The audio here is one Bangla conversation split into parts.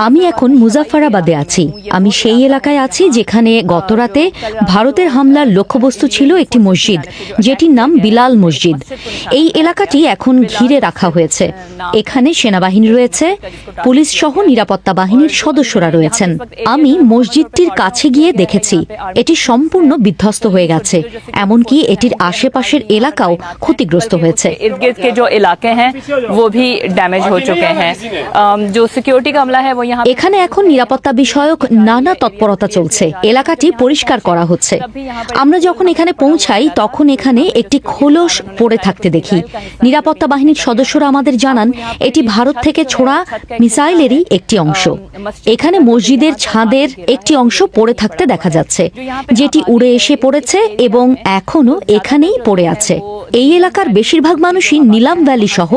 আমি এখন মুজাফফরাবাদে আছি আমি সেই এলাকায় আছি যেখানে গতরাতে ভারতের হামলার লক্ষ্যবস্তু ছিল একটি মসজিদ যেটির নাম বিলাল মসজিদ এই এলাকাটি এখন ঘিরে রাখা হয়েছে এখানে সেনাবাহিনী রয়েছে পুলিশ সহ নিরাপত্তা বাহিনীর সদস্যরা রয়েছেন আমি মসজিদটির কাছে গিয়ে দেখেছি এটি সম্পূর্ণ বিধ্বস্ত হয়ে গেছে এমনকি এটির আশেপাশের এলাকাও ক্ষতিগ্রস্ত হয়েছে इर्द गिर्द के जो इलाके हैं वो भी डैमेज हो चुके हैं अम, जो सिक्योरिटी का अमला है वो यहाँ এখানে এখন নিরাপত্তা বিষয়ক নানা তৎপরতা চলছে এলাকাটি পরিষ্কার করা হচ্ছে আমরা যখন এখানে পৌঁছাই তখন এখানে একটি খোলস পড়ে থাকতে দেখি নিরাপত্তা বাহিনীর সদস্যরা আমাদের জানান এটি ভারত থেকে ছোড়া মিসাইলেরই একটি অংশ এখানে মসজিদের ছাদের একটি অংশ পড়ে থাকতে দেখা যাচ্ছে যেটি উড়ে এসে পড়েছে এবং এখনো এখানেই পড়ে আছে এই এলাকার বেশিরভাগ মানুষই নীলাম ভ্যালি সহ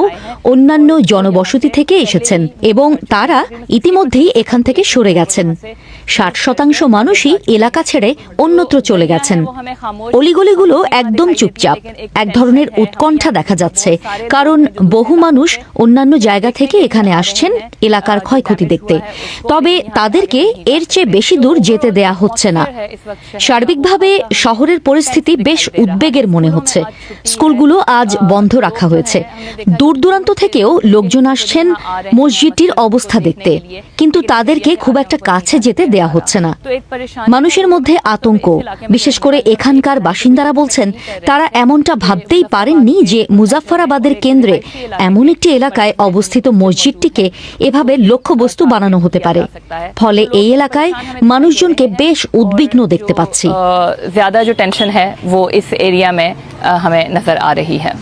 অন্যান্য জনবসতি থেকে এসেছেন এবং তারা ইতিমধ্যেই এখান থেকে সরে গেছেন। ষাট শতাংশ মানুষই এলাকা ছেড়ে অন্যত্র চলে গেছেন। অলিগলিগুলো একদম চুপচাপ, এক ধরনের উৎকণ্ঠা দেখা যাচ্ছে, কারণ বহু মানুষ অন্যান্য জায়গা থেকে এখানে আসছেন এলাকার ক্ষয়ক্ষতি দেখতে। তবে তাদেরকে এর চেয়ে বেশি দূর যেতে দেয়া হচ্ছে না। সার্বিকভাবে শহরের পরিস্থিতি বেশ উদ্বেগের মনে হচ্ছে। স্কুলগুলো আজ বন্ধ রাখা হয়েছে। দূর দূরান্ত থেকেও লোকজন আসছেন মসজিদটির অবস্থা দেখতে। কিন্তু তাদেরকে খুব একটা কাছে যেতে দেয়া হচ্ছে না মানুষের মধ্যে আতঙ্ক বিশেষ করে এখানকার বাসিন্দারা বলছেন তারা এমনটা ভাবতেই পারেননি যে মুজাফফরাবাদের কেন্দ্রে এমন একটি এলাকায় অবস্থিত মসজিদটিকে এভাবে লক্ষ্যবস্তু বানানো হতে পারে ফলে এই এলাকায় মানুষজনকে বেশ উদ্বিগ্ন দেখতে পাচ্ছি ज्यादा जो टेंशन है वो इस एरिया में अ, हमें नजर आ रही है